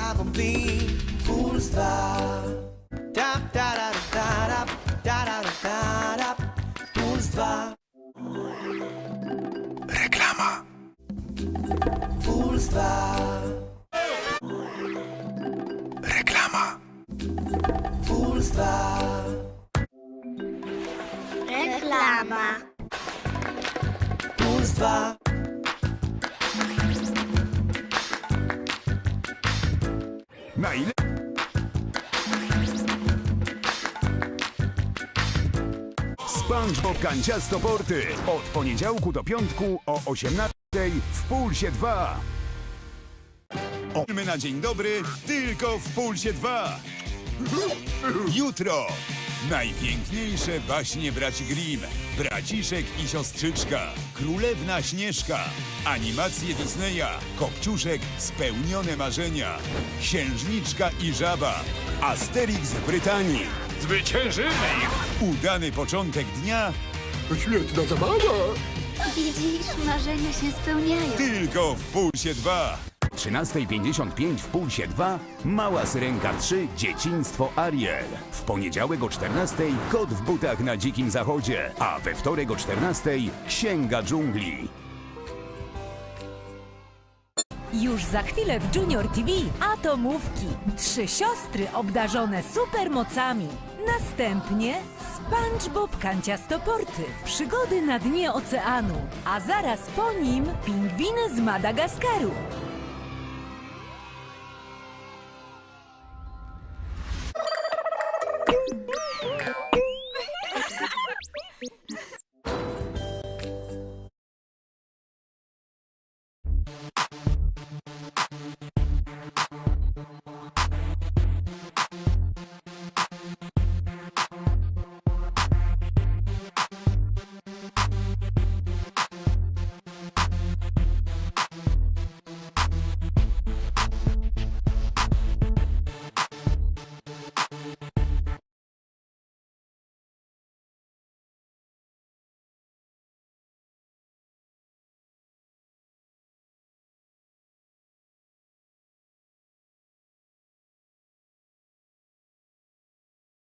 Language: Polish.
probably fools dwa. Da da da da da da da da da da Fools dwa. Reklama. Fools dwa. Reklama. Fools dwa. Reklama. Fools dwa. Na ile? SpongeBob Kanciasto Porty. Od poniedziałku do piątku o 18 w Pulsie 2. Filmy na dzień dobry tylko w Pulsie 2. Jutro. Najpiękniejsze baśnie braci Grimm. Braciszek i siostrzyczka. Królewna Śnieżka. Animacje Disneya. Kopciuszek Spełnione marzenia. Księżniczka i żaba. Asterix w Brytanii. Zwyciężymy ich! Udany początek dnia Świetna zabawa! Widzisz, marzenia się spełniają. tylko w Pulsie 2. 13.55 w Pulsie 2 Mała Syrenka 3 Dzieciństwo Ariel. W poniedziałek o 14.00 Kot w butach na dzikim zachodzie, a we wtorek o 14.00 Księga dżungli. Już za chwilę w Junior TV Atomówki. Trzy siostry obdarzone supermocami. Następnie SpongeBob Kanciastoporty. Przygody na dnie oceanu. A zaraz po nim pingwiny z Madagaskaru. Bye.